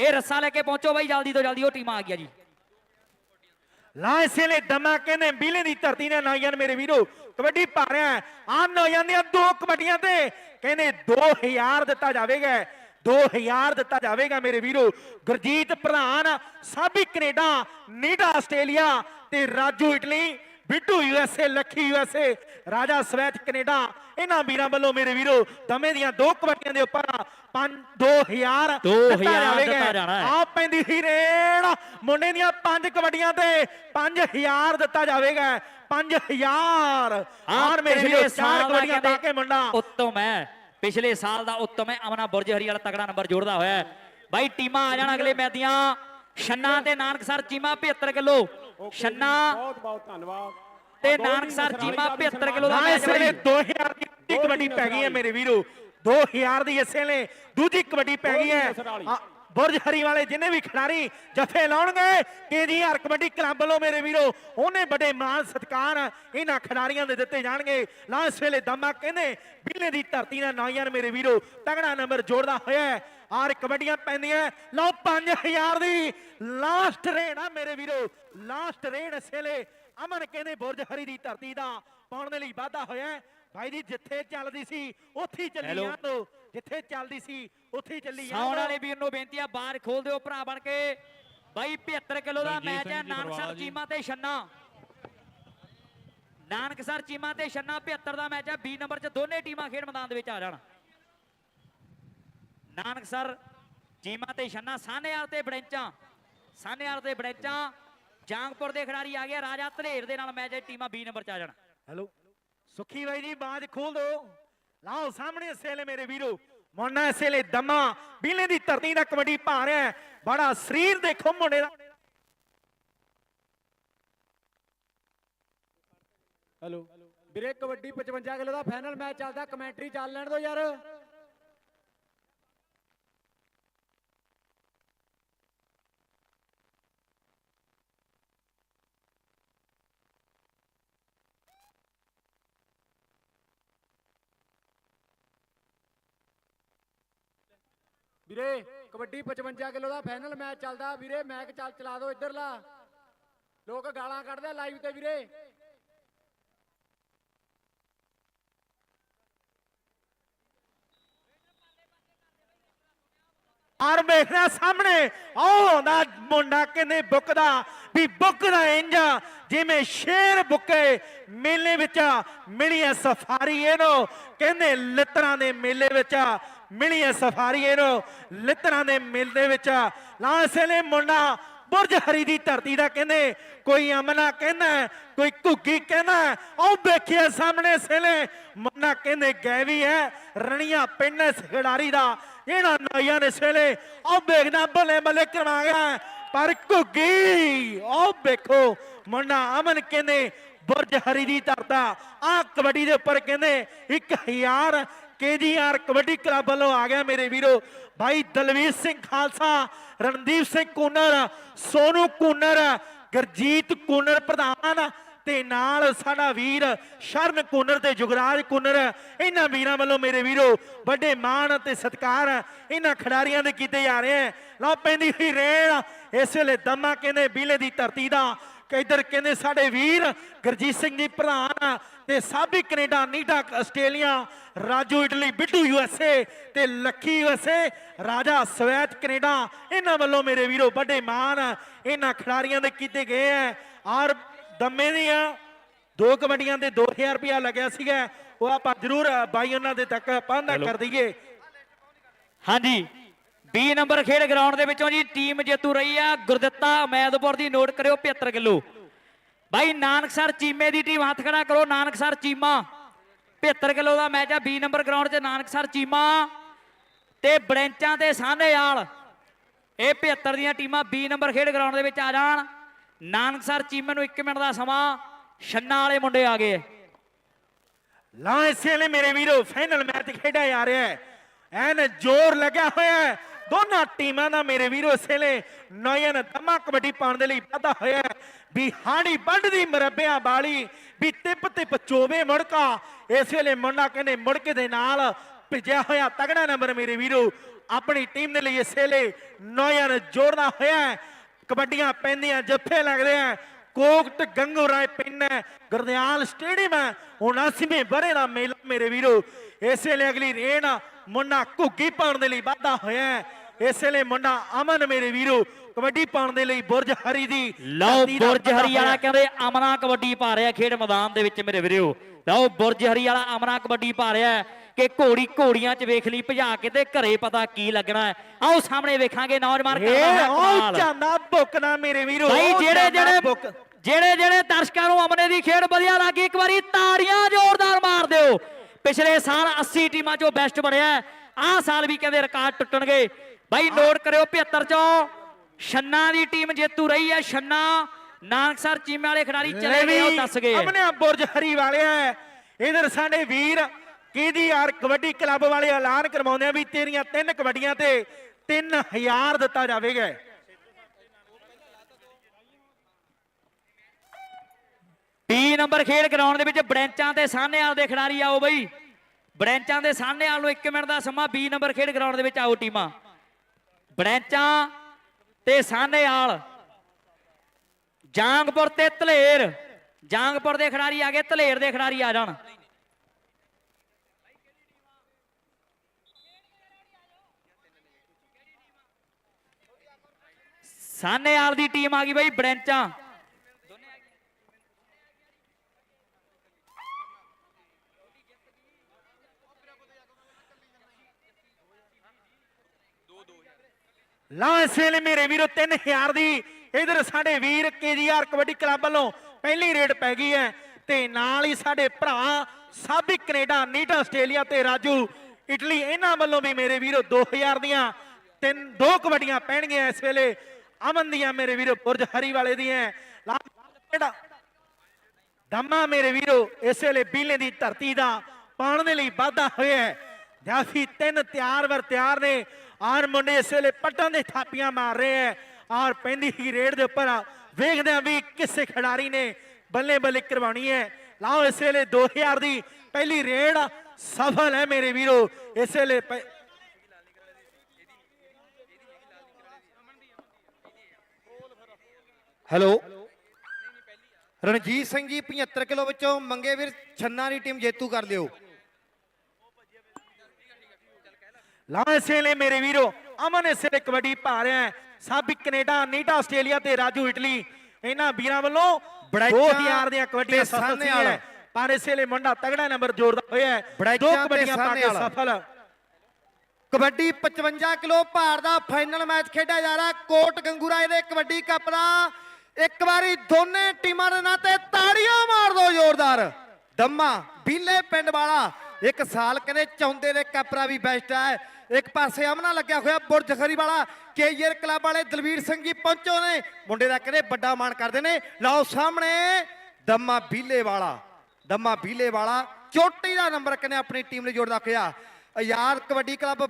ਇਹ ਰੱਸਾ ਲੈ ਕੇ ਪਹੁੰਚੋ ਬਾਈ, ਜਲਦੀ ਤੋਂ ਜਲਦੀ, ਉਹ ਟੀਮਾਂ ਆ ਗਿਆ ਜੀ। ਲਾਂ ਇਸੇ ਲਈ ਦਮਾ ਕਹਿੰਦੇ ਬੀਲੇ ਦੀ ਧਰਤੀ ਨੇ ਨੌਜਵਾਨ ਮੇਰੇ ਵੀਰੋ, ਕਬੱਡੀ ਪਾ ਰਿਹਾ ਆ ਨੌਜਵਾਨ ਦੀਆਂ ਦੋ ਕਬੱਡੀਆਂ ਤੇ ਕਹਿੰਦੇ 2000 ਦਿੱਤਾ ਜਾਵੇਗਾ 2000 ਦਿੱਤਾ ਜਾਵੇਗਾ ਮੇਰੇ ਵੀਰੋ। ਗੁਰਜੀਤ ਪ੍ਰਧਾਨ, ਸਾਬੀ ਕੈਨੇਡਾ, ਨੀਡਾ ਆਸਟ੍ਰੇਲੀਆ ਤੇ Raju Italy. Bittu USA Lakhi USA Raja ਸਵੈਤ Canada ਇਹਨਾਂ ਵੀਰਾਂ ਵੱਲੋਂ ਮੇਰੇ ਵੀਰੋ ਦਮੇ ਦੀਆਂ ਦੋ ਕਬੱਡੀਆਂ ਦੇ ਉੱਪਰ 5 2000 ਦੋ ਦਿੱਤਾ ਜਾਣਾ ਹੈ। ਆ ਪੈਂਦੀ ਮੁੰਡੇ ਦੀਆਂ ਪੰਜ ਕਬੱਡੀਆਂ ਤੇ 5000 ਦਿੱਤਾ ਜਾਵੇਗਾ। 5000 ਆਣ ਮੇਰੇ ਵੀਰੋ ਚਾਰ ਕਬੱਡੀਆਂ ਪਾ ਕੇ ਮੁੰਡਾ। ਉੱਤਮ ਹੈ। ਪਿਛਲੇ ਸਾਲ ਦਾ ਉੱਤਮ ਹੈ। ਅਮਨਾ ਬੁਰਜ ਹਰੀ ਵਾਲਾ ਤਗੜਾ ਨੰਬਰ ਜੋੜਦਾ ਹੋਇਆ ਹੈ। ਬਾਈ ਟੀਮਾਂ ਆ ਜਾਣ ਅਗਲੇ ਮੈਚ ਦੀਆਂ ਛੰਨਾ ਤੇ ਨਾਨਕਸਰ ਚੀਮਾ 75 ਕਿਲੋ। ਛੰਨਾ। ਬਹੁਤ ਬਹੁਤ ਧੰਨਵਾਦ। ਤੇ ਨਾਨਕਸਰ ਚੀਮਾ 75 ਕਿਲੋ ਦਾ ਨਾ ਮੈਚ ਇਸ ਵੇਲੇ 2000 ਦੀ ਕਬੱਡੀ ਪੈ ਗਈ ਹੈ ਮੇਰੇ ਵੀਰੋ। 2000 ਦੀ ਇਸੇ ਵੇਲੇ ਦੂਜੀ ਕਬੱਡੀ ਪੈ ਗਈ ਹੈ। ਬੁਰਜ ਹਰੀ ਵਾਲੇ। ਜਿੰਨੇ ਵੀ ਖਿਡਾਰੀ ਜੱਫੇ ਲਾਉਣਗੇ ਕੇਜੀਆਰ ਕਬੱਡੀ ਕਲੱਬ ਵੱਲੋਂ ਮੇਰੇ ਵੀਰੋ ਉਹਨੇ ਬੜੇ ਮਾਣ ਸਤਿਕਾਰ ਇਹਨਾਂ ਖਿਡਾਰੀਆਂ ਦੇ ਦਿੱਤੇ ਜਾਣਗੇ। ਲਾ ਇਸ ਵੇਲੇ ਦਮਾ ਕਹਿੰਦੇ ਬਿੱਲੇ ਦੀ ਧਰਤੀ ਨਾਲ ਨੌਜਵਾਨ ਮੇਰੇ ਵੀਰੋ ਤਗੜਾ ਨੰਬਰ ਜੋੜਦਾ ਹੋਇਆ ਹੈ। ਆਰ ਕਬੱਡੀਆਂ ਪੈਂਦੀਆਂ ਲਓ 5000 ਦੀ ਲਾਸਟ ਰੇਡ ਆ ਮੇਰੇ ਵੀਰੋ ਲਾਸਟ ਰੇਡ ਇਸ ਵੇਲੇ ਅਮਨ ਕਹਿੰਦੇ ਬੁਰਜ ਹਰੀ ਦੀ ਧਰਤੀ ਦਾ ਪਾਉਣ ਦੇ ਲਈ ਵਾਧਾ ਹੋਇਆ। ਭਾਈ ਜੀ ਜਿੱਥੇ ਚੱਲਦੀ ਸੀ ਉੱਥੇ ਹੀ ਚੱਲੀ Hello. ਜਾਣ ਦੋ ਜਿੱਥੇ ਚੱਲਦੀ ਸੀ ਉੱਥੇ ਹੀ ਚੱਲੀ ਜਾਣ ਸਾਉਣ। ਵਾਲੇ ਵੀਰ ਨੂੰ ਬੇਨਤੀ ਆ ਬਾਹਰ ਖੋਲ ਦਿਓ ਭਰਾ ਬਣ ਕੇ ਬਾਈ 75 ਕਿਲੋ ਦਾ ਮੈਚ ਹੈ ਜੀ ਨਾਨਕਸਰ। ਚੀਮਾ ਤੇ ਛੰਨਾ ਨਾਨਕਸਰ ਚੀਮਾ ਤੇ ਛੰਨਾ 75 ਦਾ ਮੈਚ ਹੈ 20 ਨੰਬਰ 'ਚ ਦੋਨੇ ਟੀਮਾਂ ਖੇਡ ਮੈਦਾਨ ਦੇ ਵਿੱਚ ਆ ਜਾਣ ਨਾਨਕਸਰ ਚੀਮਾ ਤੇ ਛੰਨਾ ਸਾਹਨੇਵਾਲ ਤੇ ਬੜੈਂਚਾਂ ਸਾਹਨੇਵਾਲ ਤੇ ਬੜੈਂਚਾਂ ਜਾਂਗਪੁਰ ਦੇ ਖਿਡਾਰੀ ਆ ਗਿਆ ਰਾਜਾ ਧਲੇਰ ਦੇ ਨਾਲ ਮੈਚ ਹੈ ਟੀਮਾਂ 20 ਨੰਬਰ 'ਚ ਆ ਜਾਣ। ਹੈਲੋ। ਸੁਖੀ ਬਾਈ ਜੀ ਬਾਜ ਖੋਲ ਦੋ। ਲਾਓ ਸਾਹਮਣੇ ਸੇਲੇ ਮੇਰੇ ਵੀਰੋ ਮੋਨਾ ਸੇਲੇ ਦਮਾ ਬੀਲੇ ਦੀ ਧਰਤੀ ਦਾ ਕਬੱਡੀ ਪਾ ਰਿਹਾ ਹੈ। ਬੜਾ ਸਰੀਰ ਦੇਖੋ ਮੁੰਡੇ ਦਾ। ਹੈਲੋ। ਵੀਰੇ ਕਬੱਡੀ 55 ਕਿਲੋ ਦਾ ਫਾਈਨਲ ਮੈਚ ਚੱਲਦਾ ਕਮੈਂਟਰੀ ਚੱਲ ਲੈਣ ਦਿਓ ਯਾਰ। ਵੀਰੇ, ਕਬੱਡੀ 55 ਕਿਲੋ ਦਾ ਫਾਈਨਲ ਮੈਚ ਚੱਲਦਾ। ਵੀਰੇ ਮੈਚ ਚੱਲ, ਚਲਾ ਦਿਓ ਇੱਧਰਲਾ। ਲੋਕ ਗਾਲਾਂ ਕੱਢਦੇ ਲਾਈਵ ਤੇ ਵੀਰੇ। ਆਰ ਵੇਖਦਾ ਸਾਹਮਣੇ, ਉਹ ਆਉਂਦਾ ਮੁੰਡਾ ਕਹਿੰਦੇ ਬੁੱਕਦਾ ਵੀ ਬੁੱਕਦਾ ਇੰਜ ਜਿਵੇਂ ਸ਼ੇਰ ਬੁੱਕੇ ਮੇਲੇ ਵਿੱਚ ਮਿਲੀ ਐ ਸਫਾਰੀ ਇਹਨੂੰ, ਕਹਿੰਦੇ ਲਿੱਤਰਾਂ ਦੇ ਮੇਲੇ ਵਿੱਚ ਮਿਲੀ ਐ ਸਫਾਰੀ ਇਹਨੂੰ ਲਿੱਤਰਾਂ ਦੇ ਮੇਲੇ ਵਿੱਚ। ਲਾਂਸੇ ਨੇ ਮੁੰਡਾ ਬੁਰਜ ਹਰੀ ਦੀ ਧਰਤੀ ਦਾ ਕਹਿੰਦੇ, ਕੋਈ ਅਮਨਾ ਕਹਿੰਦਾ ਕੋਈ ਘੁੱਗੀ ਕਹਿੰਦਾ ਉਹ ਵੇਖਿਆ ਸਾਹਮਣੇ ਸੇਲੇ ਮੁੰਨਾ ਕਹਿੰਦੇ ਗੈਵੀ ਹੈ, ਰਣੀਆਂ ਪਿੰਡ ਖਿਡਾਰੀ ਦਾ ਜਿਹੜਾ ਨੌਜਵਾਨ ਇਸ ਵੇਲੇ ਉਹ ਵੇਖਦਾ ਬੱਲੇ ਬੱਲੇ ਕਰਵਾ ਪਰ ਘੁੱਗੀ, ਉਹ ਵੇਖੋ, ਮੁੰਡਾ ਅਮਨ ਕਹਿੰਦੇ, ਬੁਰਜ ਹਰੀ ਦੀ ਧਰਤਾ ਆ ਕਬੱਡੀ ਦੇ ਉੱਪਰ ਕਹਿੰਦੇ 1000 ਕੇਜੀਆਰ ਕਬੱਡੀ ਕਲੱਬ ਵੱਲੋਂ ਆ ਗਿਆ ਮੇਰੇ ਵੀਰੋ। ਭਾਈ ਦਲਵੀਰ ਸਿੰਘ ਖਾਲਸਾ, ਰਣਦੀਪ ਸਿੰਘ ਕੂਨਰ, ਸੋਨੂ ਕੂਨਰ, ਗਰਜੀਤ ਕੂਨਰ ਪ੍ਰਧਾਨ ਤੇ ਨਾਲ ਸਾਡਾ ਵੀਰ ਸ਼ਰਨ ਕੂਨਰ ਤੇ ਜੁਗਰਾਜ ਕੂਨਰ। ਇਹਨਾਂ ਵੀਰਾਂ ਵੱਲੋਂ ਮੇਰੇ ਵੀਰੋ, ਵੱਡੇ ਮਾਣ ਤੇ ਸਤਿਕਾਰ ਇਹਨਾਂ ਖਿਡਾਰੀਆਂ ਦੇ ਕੀਤੇ ਜਾ ਰਹੇ ਹੈ ਲਓ ਪੈਂਦੀ ਹੋਈ ਰੇਲ, ਇਸ ਵੇਲੇ ਦਮਾ ਕਹਿੰਦੇ ਬੀਲੇ ਦੀ ਧਰਤੀ ਦਾ। ਕਿ ਇੱਧਰ ਕਹਿੰਦੇ ਸਾਡੇ ਵੀਰ ਗੁਰਜੀਤ ਸਿੰਘ ਜੀ ਪ੍ਰਧਾਨ ਤੇ Sabi Canada, Neeta, Australia Raju Italy Bittu USA ਤੇ ਲੱਖੀ ਯੂਐਸਏ ਰਾਜਾ ਸਵੈਤ ਕੈਨੇਡਾ ਇਹਨਾਂ ਵੱਲੋਂ ਮੇਰੇ ਵੀਰੋ ਵੱਡੇ ਮਾਣ ਇਹਨਾਂ ਖਿਡਾਰੀਆਂ ਦੇ ਕੀਤੇ ਗਏ ਹੈ ਔਰ ਦਮੇ ਦੀਆਂ ਦੋ ਕਬੱਡੀਆਂ ਦੇ 2000 ਰੁਪਇਆ ਲੱਗਿਆ ਸੀਗਾ। ਉਹ ਆਪਾਂ ਜ਼ਰੂਰ ਬਾਈ ਉਹਨਾਂ ਦੇ ਤੱਕ ਪਹੁੰਚਦਾ ਕਰ ਦਈਏ। ਹਾਂਜੀ। 20 ਨੰਬਰ ਖੇਡ ਗਰਾਊਂਡ ਦੇ ਵਿੱਚੋਂ ਜੀ ਟੀਮ ਜੇਤੂ ਰਹੀ ਆ। ਗੁਰਦਿੱਤਾ ਮੈਦਪੁਰ ਦੀ ਨੋਟ ਕਰਿਓ 75 ਕਿਲੋ ਬਾਈ ਨਾਨਕਸਰ ਚੀਮੇ ਦੀ ਟੀਮ ਹੱਥ ਖੜਾ ਕਰੋ। ਨਾਨਕਸਰ ਚੀਮਾ 75 ਕਿਲੋ ਦਾ ਮੈਚ ਆ 20 ਨੰਬਰ ਗਰਾਊਂਡ 'ਚ ਨਾਨਕਸਰ ਚੀਮਾ ਤੇ ਬੜੈਂਚਾਂ ਤੇ ਸਾਹਨੇਵਾਲ ਇਹ 75 ਦੀਆਂ ਟੀਮਾਂ ਬੀ ਨੰਬਰ ਖੇਡ ਗਰਾਊਂਡ ਦੇ ਵਿੱਚ ਆ ਜਾਣ। ਨਾਨਕਸਰ ਚੀਮੇ ਨੂੰ 1 ਮਿੰਟ ਦਾ ਸਮਾਂ। ਛੰਨਾ ਵਾਲੇ ਮੁੰਡੇ ਆ ਗਏ। ਲਾਂ ਇਸੇ ਲਈ ਮੇਰੇ ਵੀਰੋ ਫਾਈਨਲ ਮੈਚ ਖੇਡਿਆ ਜਾ ਰਿਹਾ ਹੈ। ਐਨ ਜ਼ੋਰ ਲੱਗਿਆ ਹੋਇਆ ਹੈ। ਦੋਨਾਂ ਟੀਮਾਂ ਦਾ ਮੇਰੇ ਵੀਰੋ, ਇਸੇ ਲਈ ਨੌਜਨ ਦਮਾ ਕਬੱਡੀ ਪਾਉਣ ਦੇ ਲਈ ਵਾਧਾ ਹੋਇਆ ਵੀ ਹਾੜੀ ਵੱਢਦੀ ਮਰੱਬਿਆਂ ਵਾਲੀ, ਵੀ ਟਿਪ ਟਿਪ ਚੋਵੇ ਮੁੜਕਾ। ਇਸ ਵੇਲੇ ਮੁੰਡਾ ਕਹਿੰਦੇ ਮੁੜਕੇ ਦੇ ਨਾਲ ਭਿਜਿਆ ਹੋਇਆ ਤਗੜਾ ਨੰਬਰ ਮੇਰੇ ਵੀਰੋ। ਆਪਣੀ ਟੀਮ ਦੇ ਲਈ ਇਸੇ ਲਈ ਨੌਜਵਾਨ ਜੋੜਨਾ ਹੋਇਆ ਕਬੱਡੀਆਂ ਪੈਂਦੀਆਂ ਜੱਫੇ ਲੱਗਦੇ ਆ ਕੋਕਟ ਗੰਗੂ ਰਾਏ ਪਿੰਨ ਹੈ। ਗੁਰਦਿਆਲ ਸਟੇਡੀਅਮ ਹੈ। 79ਵੇਂ ਬਰੇ ਦਾ ਮੇਲਾ ਮੇਰੇ ਵੀਰੋ। ਇਸੇ ਲਈ ਅਗਲੀ ਰੇਡ ਮੁੰਡਾ ਘੁੱਗੀ ਪਾਉਣ ਦੇ ਲਈ ਵਾਧਾ ਹੋਇਆ ਇਸੇ ਲਈ ਮੁੰਡਾ ਅਮਨ ਮੇਰੇ ਵੀਰੋ ਕਬੱਡੀ ਪਾਉਣ ਦੇ ਲਈ ਬੁਰਜ ਹਰੀ ਦੀ ਲਓ ਬੁਰਜ ਹਰੀ ਵਾਲਾ। ਕਹਿੰਦੇ ਅਮਨਾ ਕਬੱਡੀ ਪਾ ਰਿਹਾ ਖੇਡ ਮੈਦਾਨ ਦੇ ਵਿੱਚ ਮੇਰੇ ਵੀਰੋ। ਲਓ ਬੁਰਜ ਹਰੀ ਵਾਲਾ ਅਮਨਾ ਕਬੱਡੀ ਪਾ ਰਿਹਾ ਕਿ ਘੋੜੀ ਘੋੜੀਆਂ 'ਚ ਵੇਖ ਲਈ ਭਜਾ ਕੇ ਤੇ ਘਰੇ ਪਤਾ ਕੀ ਲੱਗਣਾ ਹੈ। ਆਓ ਸਾਹਮਣੇ ਵੇਖਾਂਗੇ ਨੌਜਵਾਨ ਕਰਦਾ ਕਮਾਲ। ਬੁੱਕਦਾ ਮੇਰੇ ਵੀਰੋ ਭਾਈ ਜਿਹੜੇ ਜਿਹੜੇ। ਜਿਹੜੇ ਜਿਹੜੇ ਦਰਸ਼ਕਾਂ ਨੂੰ ਅਮਨੇ ਦੀ ਖੇਡ ਵਧੀਆ ਲੱਗੀ ਇੱਕ ਵਾਰੀ ਤਾੜੀਆਂ ਜ਼ੋਰਦਾਰ ਮਾਰ ਦਿਓ। ਪਿਛਲੇ ਸਾਲ 80 ਟੀਮਾਂ ਚੋਂ ਬੈਸਟ ਬਣਿਆ ਆਹ ਸਾਲ ਵੀ ਕਹਿੰਦੇ ਰਿਕਾਰਡ ਟੁੱਟਣਗੇ। ਭਾਈ ਨੋਟ ਕਰਿਓ 75 ਚੋਂ। ਛੰਨਾ ਦੀ ਟੀਮ ਜੇਤੂ ਰਹੀ ਹੈ ਛੰਨਾ। ਨਾਨਕਸਰ ਚੀਮੇ ਵਾਲੇ ਖਿਡਾਰੀ ਚਲੇ ਗਏ ਉਹ ਦੱਸ ਗਏ। ਅਮਨੇ ਬੁਰਜ ਹਰੀ ਵਾਲਿਆ ਇਧਰ ਸਾਡੇ ਵੀਰ ਕੇਜੀਆਰ ਕਬੱਡੀ ਕਲੱਬ ਵਾਲੇ ਐਲਾਨ ਕਰਵਾਉਂਦੇ ਆ ਵੀ ਤੇਰੀਆਂ ਤਿੰਨ ਕਬੱਡੀਆਂ ਤੇ 3000 ਦਿੱਤਾ ਜਾਵੇਗਾ। ਟੀ ਨੰਬਰ ਖੇਡ ਗਰਾਊਂਡ ਦੇ ਵਿੱਚ ਬ੍ਰੈਂਚਾਂ ਤੇ ਸਾਹਨੇਵਾਲ ਦੇ ਖਿਡਾਰੀ ਆਓ ਬਈ। ਬ੍ਰੈਂਚਾਂ ਦੇ ਸਾਹਨੇਵਾਲ ਨੂੰ 1 ਮਿੰਟ ਦਾ ਸਮਾਂ ਬੀ ਨੰਬਰ ਖੇਡ ਗਰਾਊਂਡ ਦੇ ਵਿੱਚ ਆਓ ਟੀਮਾਂ। ਬ੍ਰੈਂਚਾਂ ਤੇ ਸਾਹਨੇਵਾਲ ਜਾਂਗਪੁਰ ਤੇ ਧਲੇਰ। ਜਾਂਗਪੁਰ ਦੇ ਖਿਡਾਰੀ ਆ ਗਏ, ਧਲੇਰ ਦੇ ਖਿਡਾਰੀ ਆ ਜਾਣ। ਸਾਹਨੇਵਾਲ ਦੀ ਟੀਮ ਆ ਗਈ ਬਈ ਬ੍ਰੈਂਚਾਂ। ਲਾਂਸੇ ਲਈ ਮੇਰੇ ਵੀਰੋ 3000 ਦੀ। ਇਧਰ ਸਾਡੇ ਵੀਰ ਕੇਜੀਆਰ ਕਬੱਡੀ ਕਲੱਬ ਵੱਲੋਂ ਪਹਿਲੀ ਰੇਡ ਪੈ ਗਈ ਹੈ ਤੇ ਨਾਲ ਹੀ ਸਾਡੇ ਭਰਾ ਸਾਬੀ ਕੈਨੇਡਾ, ਨੀਟਾ ਆਸਟ੍ਰੇਲੀਆ ਤੇ ਰਾਜੂ ਇਟਲੀ, ਇਹਨਾਂ ਵੱਲੋਂ ਵੀ ਮੇਰੇ ਵੀਰੋ 2000 ਦੀਆਂ ਤਿੰਨ, ਦੋ ਕਬੱਡੀਆਂ ਪੈਣਗੀਆਂ ਇਸ ਵੇਲੇ। ਅਮਨ ਦੀਆਂ ਮੇਰੇ ਵੀਰੋ, ਬੁਰਜ ਹਰੀ ਵਾਲੇ ਦੀਆਂ ਲਾ- ਦਮਾ ਮੇਰੇ ਵੀਰੋ, ਇਸ ਵੇਲੇ ਬੀਲੇ ਦੀ ਧਰਤੀ ਦਾ ਪਾਉਣ ਦੇ ਲਈ ਵਾਧਾ ਹੋਇਆ ਹੈ। ਜਾਫੀ ਤਿੰਨ ਤਿਆਰ ਵਰ ਤਿਆਰ ਨੇ। ਆਰ ਮੁੰਡੇ ਇਸ ਵੇਲੇ ਪੱਟਾਂ ਦੇ ਥਾਪੀਆਂ ਮਾਰ ਰਹੇ ਹੈ ਆਰ ਪੈਂਦੀ ਹੀ ਰੇਡ ਦੇ ਉੱਪਰ ਵੇਖਦੇ ਆ ਵੀ ਕਿਸੇ ਖਿਡਾਰੀ ਨੇ ਬੱਲੇ ਬੱਲੇ ਕਰਵਾਉਣੀ ਹੈ ਲਾਓ ਇਸ ਵੇਲੇ 2000 ਦੀ ਪਹਿਲੀ ਰੇਡ। ਸਫਲ ਹੈ ਮੇਰੇ ਵੀਰੋ। ਇਸ ਵੇਲੇ ਹੈਲੋ। ਰਣਜੀਤ ਸਿੰਘ ਜੀ 75 ਕਿਲੋ ਵਿੱਚੋਂ ਮੰਗੇ ਵੀਰ ਛੰਨਾ ਦੀ ਟੀਮ ਜੇਤੂ ਕਰ ਦਿਓ। ਲਾਓ ਇਸ ਵੇਲੇ ਮੇਰੇ ਵੀਰੋ ਅਮਨ ਇਸ ਵੇਲੇ ਕਬੱਡੀ ਪਾ ਰਿਹਾ ਹੈ। ਸਾਬੀ ਕੈਨੇਡਾ ਨੀਟਾ ਆਸਟ੍ਰੇਲੀਆ ਤੇ ਰਾਜੂ ਇਟਲੀ। ਇਹਨਾਂ ਵੀਰਾਂ ਵੱਲੋਂ ਬੜੈਚਾਂ 2000 ਦੀਆਂ ਕਬੱਡੀਆਂ ਸਫਲ ਵਾਲਾ। ਪਰ ਇਸ ਵੇਲੇ ਮੁੰਡਾ ਤਗੜਾ ਨੰਬਰ ਜੋੜਦਾ ਹੋਇਆ ਹੈ। ਦੋ ਕਬੱਡੀਆਂ ਪਾ ਕੇ। ਸਫਲ। ਕਬੱਡੀ 55 ਕਿਲੋ ਭਾਰ ਦਾ ਫਾਈਨਲ ਮੈਚ ਖੇਡਿਆ ਜਾ ਰਿਹਾ। ਕੋਟ ਗੰਗੂਰਾਏ ਦੇ ਕਬੱਡੀ ਕੱਪ ਦਾ। ਇੱਕ ਵਾਰੀ ਦੋਨੇ ਟੀਮਾਂ ਦੇ ਨਾਂ ਤੇ ਤਾੜੀਆਂ ਮਾਰ ਦਿਓ ਜ਼ੋਰਦਾਰ। ਦੰਮਾ ਬੀਲੇ ਪਿੰਡ ਵਾਲਾ। ਇੱਕ ਸਾਲ ਕਹਿੰਦੇ ਚੌਂਦੇ ਦੇ ਕੈਪਰਾ ਵੀ ਬੈਸਟ ਹੈ ਇੱਕ ਪਾਸੇ ਅਮਨਾ ਲੱਗਿਆ ਹੋਇਆ ਬੁਰਜ ਖਰੀ ਵਾਲਾ ਕੇਜਰ ਕਲੱਬ ਵਾਲੇ ਦਲਵੀਰ ਸਿੰਘ ਜੀ ਪਹੁੰਚੋ ਨੇ। ਮੁੰਡੇ ਦਾ ਕਹਿੰਦੇ ਵੱਡਾ ਮਾਣ ਕਰਦੇ ਨੇ। ਲਓ ਸਾਹਮਣੇ, ਦਮਾ ਬੀਲੇ ਵਾਲਾ ਦਮਾ ਬੀਲੇ ਵਾਲਾ ਚੋਟੀ ਦਾ ਨੰਬਰ ਕਹਿੰਦੇ ਆਪਣੀ ਟੀਮ ਲਈ ਜੋੜਦਾ ਹੋਇਆ ਆਜ਼ਾਦ ਕਬੱਡੀ ਕਲੱਬ